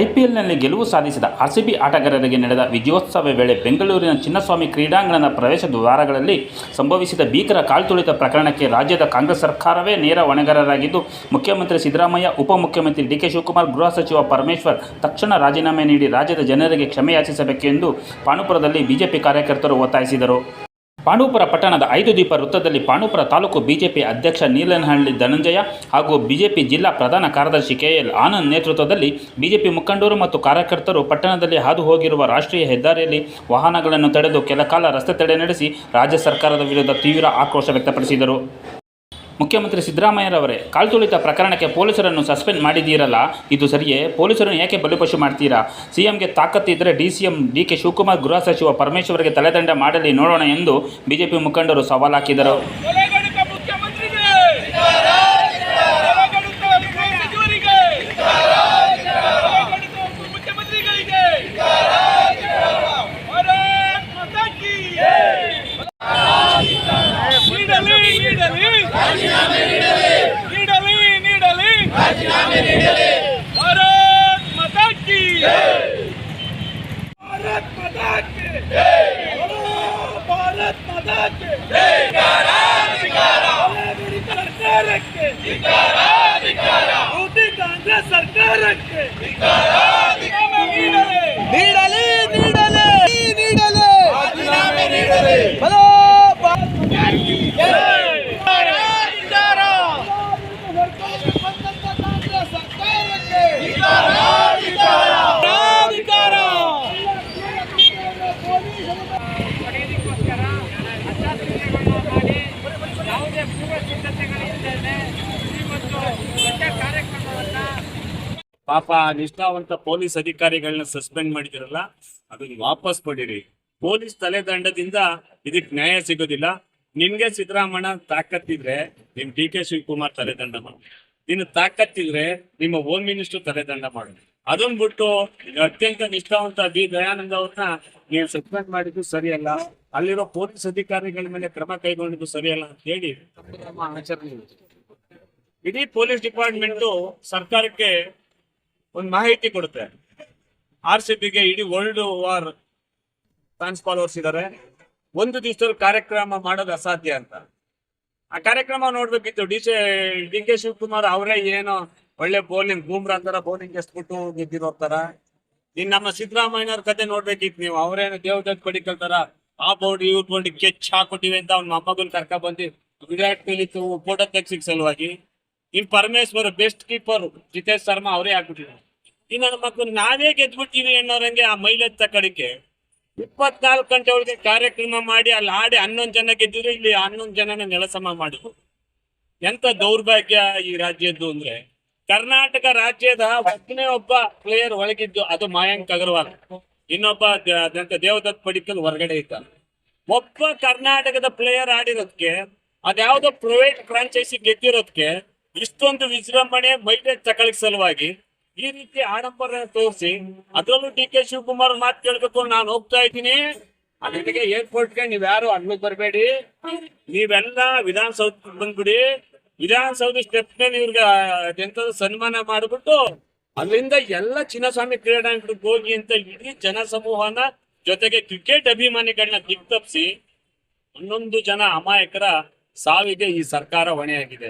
ಐಪಿಎಲ್ನಲ್ಲಿ ಗೆಲುವು ಸಾಧಿಸಿದ ಆರ್ಸಿಬಿ ಆಟಗಾರರಿಗೆ ನಡೆದ ವಿಜಯೋತ್ಸವ ವೇಳೆ ಬೆಂಗಳೂರಿನ ಚಿನ್ನಸ್ವಾಮಿ ಕ್ರೀಡಾಂಗಣದ ಪ್ರವೇಶ ದ್ವಾರಗಳಲ್ಲಿ ಸಂಭವಿಸಿದ ಭೀಕರ ಕಾಲ್ತುಳಿತ ಪ್ರಕರಣಕ್ಕೆ ರಾಜ್ಯದ ಕಾಂಗ್ರೆಸ್ ಸರ್ಕಾರವೇ ನೇರ ಹೊಣೆಗಾರರಾಗಿದ್ದು, ಮುಖ್ಯಮಂತ್ರಿ ಸಿದ್ದರಾಮಯ್ಯ, ಉಪಮುಖ್ಯಮಂತ್ರಿ ಡಿಕೆ ಶಿವಕುಮಾರ್, ಗೃಹ ಸಚಿವ ಪರಮೇಶ್ವರ್ ತಕ್ಷಣ ರಾಜೀನಾಮೆ ನೀಡಿ ರಾಜ್ಯದ ಜನರಿಗೆ ಕ್ಷಮೆಯಾಚಿಸಬೇಕೆಂದು ಪಾಣುಪುರದಲ್ಲಿ ಬಿಜೆಪಿ ಕಾರ್ಯಕರ್ತರು ಒತ್ತಾಯಿಸಿದರು. ಪಾಂಡವಪುರ ಪಟ್ಟಣದ ಐದು ದೀಪ ವೃತ್ತದಲ್ಲಿ ಪಾಂಡುಪುರ ತಾಲೂಕು ಬಿಜೆಪಿ ಅಧ್ಯಕ್ಷ ನೀಲನಹಳ್ಳಿ ಧನಂಜಯ ಹಾಗೂ ಬಿಜೆಪಿ ಜಿಲ್ಲಾ ಪ್ರಧಾನ ಕಾರ್ಯದರ್ಶಿ ಕೆಎಲ್ ಆನಂದ್ ನೇತೃತ್ವದಲ್ಲಿ ಬಿಜೆಪಿ ಮುಖಂಡರು ಮತ್ತು ಕಾರ್ಯಕರ್ತರು ಪಟ್ಟಣದಲ್ಲಿ ಹಾದು ಹೋಗಿರುವ ರಾಷ್ಟ್ರೀಯ ಹೆದ್ದಾರಿಯಲ್ಲಿ ವಾಹನಗಳನ್ನು ತಡೆದು ಕೆಲಕಾಲ ರಸ್ತೆ ತಡೆ ನಡೆಸಿ ರಾಜ್ಯ ಸರ್ಕಾರದ ವಿರುದ್ಧ ತೀವ್ರ ಆಕ್ರೋಶ ವ್ಯಕ್ತಪಡಿಸಿದರು. ಮುಖ್ಯಮಂತ್ರಿ ಸಿದ್ದರಾಮಯ್ಯರವರೇ ಕಾಲ್ತುಳಿತ ಪ್ರಕರಣಕ್ಕೆ ಪೊಲೀಸರನ್ನು ಸಸ್ಪೆಂಡ್ ಮಾಡಿದ್ದೀರಲ್ಲ? ಇದು ಸರಿಯೇ? ಪೊಲೀಸರನ್ನು ಏಕೆ ಬಲಿಪಶು ಮಾಡ್ತೀರಾ? ಸಿಎಂಗೆ ತಾಕತ್ತಿದ್ದರೆ D C M D K Shivakumar ಗೃಹ ಸಚಿವ ಪರಮೇಶ್ವರ್ಗೆ ತಲೆದಂಡ ಮಾಡಲಿ ನೋಡೋಣ ಎಂದು ಬಿಜೆಪಿ ಮುಖಂಡರು ಸವಾಲು ಸರ್ಕಾರಕ್ಕೆ. ಮೋದಿ ಕಾಂಗ್ರೆಸ್ ಸರ್ಕಾರಕ್ಕೆ. ಪಾಪ ನಿಷ್ಠಾವಂತ ಪೊಲೀಸ್ ಅಧಿಕಾರಿಗಳನ್ನ ಸಸ್ಪೆಂಡ್ ಮಾಡಿದಿರಲ್ಲ ಅದನ್ನ ವಾಪಸ್ ಪಡೀರಿ ಪೊಲೀಸ್ ತಲೆದಂಡದಿಂದ ಇದಕ್ಕೆ ನ್ಯಾಯ ಸಿಗೋದಿಲ್ಲ. ನಿನ್ಗೆ ಸಿದ್ದರಾಮಣ್ಣ ತಾಕತ್ತಿದ್ರೆ ನಿಮ್ ಡಿ ಕೆ ಶಿವಕುಮಾರ್ ತಲೆದಂಡ ಮಾಡು. ನಿನ್ನ ತಾಕತ್ತಿದ್ರೆ ನಿಮ್ಮ ಹೋಮ್ ಮಿನಿಸ್ಟರ್ ತಲೆದಂಡ ಮಾಡು. ಅದನ್ ಬಿಟ್ಟು ಅತ್ಯಂತ ನಿಷ್ಠಾವಂತ ಬಿ ದಯಾನಂದ ಅವ್ರನ್ನ ನೀವು ಸಸ್ಪೆಂಡ್ ಮಾಡಿದ್ದು ಸರಿಯಲ್ಲ. ಅಲ್ಲಿರೋ ಪೊಲೀಸ್ ಅಧಿಕಾರಿಗಳ ಮೇಲೆ ಕ್ರಮ ಕೈಗೊಂಡಿದ್ದು ಸರಿಯಲ್ಲ ಅಂತ ಹೇಳಿ. ಇಡೀ ಪೊಲೀಸ್ ಡಿಪಾರ್ಟ್ಮೆಂಟ್ ಸರ್ಕಾರಕ್ಕೆ ಒಂದು ಮಾಹಿತಿ ಕೊಡುತ್ತೆ. ಆರ್ ಸಿ ಬಿಗೆ ಇಡೀ ವರ್ಲ್ಡ್ ವಾರ್ ಫ್ಯಾನ್ಸ್ ಫಾಲೋವರ್ಸ್ ಇದ್ದಾರೆ ಒಂದು ದಿವಸದಲ್ಲಿ ಕಾರ್ಯಕ್ರಮ ಮಾಡೋದು ಅಸಾಧ್ಯ ಅಂತ. ಆ ಕಾರ್ಯಕ್ರಮ ನೋಡ್ಬೇಕಿತ್ತು. D C D K Shivakumar ಅವರೇ ಏನೋ ಒಳ್ಳೆ ಬೌಲಿಂಗ್ ಬೂಮ್ರಾ ತರ ಬೌಲಿಂಗ್ ಎಸ್ಬಿಟ್ಟು ಗೆದ್ದಿರೋ ತರ ಇನ್ ನಮ್ಮ ಸಿದ್ದರಾಮಯ್ಯನವ್ರ ಕತೆ ನೋಡ್ಬೇಕಿತ್ತು ನೀವು. ಅವರೇನು ಕೊಡಿ ಕಲ್ತಾರ ಆ ಬೋರ್ಡ್ ಇವ್ರ ಬೋರ್ಡ್ ಕೆಚ್ ಹಾಕೊಟ್ಟಿವಿ ಅಂತ ಅವ್ನ ಮೊಮ್ಮಗನ್ ಕರ್ಕ ಬಂದಿ ವಿರಾಟ್ ಕೊಹ್ಲಿ ಫೋಟೋ ತೆಗ್ಸಿಕ್ ಸಲುವಾಗಿ. ಇನ್ ಪರಮೇಶ್ವರ್ ಬೆಸ್ಟ್ ಕೀಪರ್ ಜಿತೇಶ್ ಶರ್ಮಾ ಅವರೇ ಹಾಕ್ಬಿಟ್ಟಿದ್ರು ಇನ್ನು ನನ್ನ ಮಕ್ಕಳು ನಾವೇ ಗೆದ್ಬಿಟ್ಟಿವಿ ಅನ್ನೋರಂಗೆ ಆ ಮೈಲೇಜ್ ತಕ್ಕಡಿಕೆ ಇಪ್ಪತ್ನಾಲ್ಕು ಗಂಟೆ ಒಳಗೆ ಕಾರ್ಯಕ್ರಮ ಮಾಡಿ ಅಲ್ಲಿ ಆಡಿ ಹನ್ನೊಂದು ಜನ ಗೆದ್ದಿದ್ರು ಇಲ್ಲಿ ಹನ್ನೊಂದು ಜನನ ನೆಲಸಮ ಮಾಡಿದ್ರು. ಎಂತ ದೌರ್ಭಾಗ್ಯ ಈ ರಾಜ್ಯದ್ದು ಅಂದ್ರೆ? ಕರ್ನಾಟಕ ರಾಜ್ಯದ ಒಬ್ಬನೇ ಒಬ್ಬ ಪ್ಲೇಯರ್ ಒಳಗಿದ್ದು ಅದು ಮಯಾಂಕ್ ಅಗರ್ವಾಲ್. ಇನ್ನೊಬ್ಬ ದೇವದತ್ ಪಡಿಕಲ್ ಹೊರಗಡೆ ಇದ್ದ. ಒಬ್ಬ ಕರ್ನಾಟಕದ ಪ್ಲೇಯರ್ ಆಡಿರೋದಕ್ಕೆ ಅದ್ಯಾವುದೋ ಪ್ರೈವೇಟ್ ಫ್ರಾಂಚೈಸಿ ಗೆದ್ದಿರೋದಕ್ಕೆ ಇಷ್ಟೊಂದು ವಿಜೃಂಭಣೆ ಮೈಲೇಜ್ ತಗೊಳ್ಳಿಕ್ ಸಲುವಾಗಿ ಈ ರೀತಿ ಆಡಂಬರ ತೋರಿಸಿ, ಅದರಲ್ಲೂ ಡಿ ಕೆ ಶಿವಕುಮಾರ್ ಮಾತು ಕೇಳ್ಬೇಕು ನಾನು ಹೋಗ್ತಾ ಇದ್ದೀನಿ. ಏರ್ಪೋರ್ಟ್ ಏರ್ಪೋರ್ಟ್ಗೆ ನೀವ್ ಯಾರು ಅಡ್ಮಿಟ್ ಬರಬೇಡಿ. ನೀವೆಲ್ಲ ವಿಧಾನಸೌಧ ಬಂದ್ಬಿಡಿ. ವಿಧಾನಸೌಧ ಸ್ಟೆಪ್ ಮೇಲೆ ಇವ್ರಿಗೆ ಸನ್ಮಾನ ಮಾಡ್ಬಿಟ್ಟು ಅಲ್ಲಿಂದ ಎಲ್ಲ ಚಿನ್ನಸ್ವಾಮಿ ಕ್ರೀಡಾಂಗಣಕ್ಕೆ ಹೋಗಿ ಅಂತ ಇಡೀ ಜನ ಸಮೂಹನ ಜೊತೆಗೆ ಕ್ರಿಕೆಟ್ ಅಭಿಮಾನಿಗಳನ್ನ ದಿಕ್ತಪ್ಸಿ ಹನ್ನೊಂದು ಜನ ಅಮಾಯಕರ ಸಾವಿಗೆ ಈ ಸರ್ಕಾರ ಹೊಣೆಯಾಗಿದೆ.